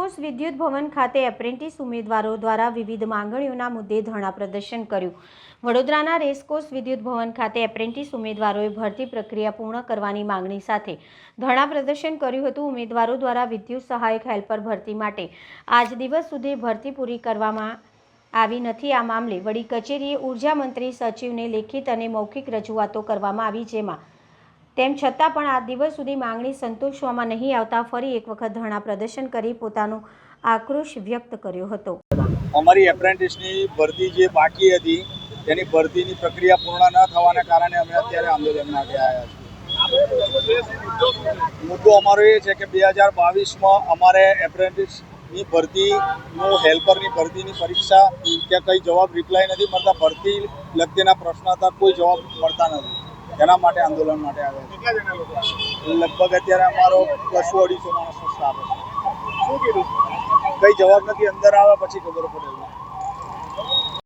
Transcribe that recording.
વિદ્યુત ભવન ખાતે એપ્રેન્ટિસ ઉમેદવારો દ્વારા વિવિધ માંગણીઓના મુદ્દે ધરણા પ્રદર્શન કર્યું. વડોદરાના રેસકોર્સ વિદ્યુત ભવન ખાતે એપ્રેન્ટિસ ઉમેદવારોએ ભરતી પ્રક્રિયા પૂર્ણ કરવાની માંગણી સાથે ધરણા પ્રદર્શન કર્યું હતું. ઉમેદવારો દ્વારા વિદ્યુત સહાયક હેલ્પર ભરતી માટે આજ દિવસ સુધી ભરતી પૂરી કરવામાં આવી નથી. આ મામલે વડી કચેરીએ ઊર્જા મંત્રી સચિવને લેખિત અને મૌખિક રજૂઆતો કરવામાં આવી, જેમાં તેમ છતાં પણ આ દિવસ સુધી માંગણી સંતોષવામાં નહીં આવતા ફરી એક વખત ધરણા પ્રદર્શન કરી પોતાનો આક્રોશ વ્યક્ત કર્યો હતો. અમારી એપ્રેન્ટિસની ભરતી જે બાકી હતી, તેની ભરતીની પ્રક્રિયા પૂર્ણ ન થવાના કારણે અમે અત્યારે આંદોલન માટે આવ્યા છીએ. મુદ્દો અમારો એ છે કે બે હજાર બાવીસમાં અમારે એપ્રેન્ટિસની ભરતીનું, હેલ્પરની ભરતીની પરીક્ષા, ત્યાં કંઈ જવાબ રિપ્લાય નથી મળતા. ભરતી લગતીના પ્રશ્ન હતા, કોઈ જવાબ મળતા નથી. તેના માટે આંદોલન માટે આવ્યા છે. લગભગ અત્યારે અમારો બસો અઢીસો માણસનો સ્ટાફ છે. શું કીધું? કંઈ જવાબ નથી અંદર આવે પછી ખબર પડે.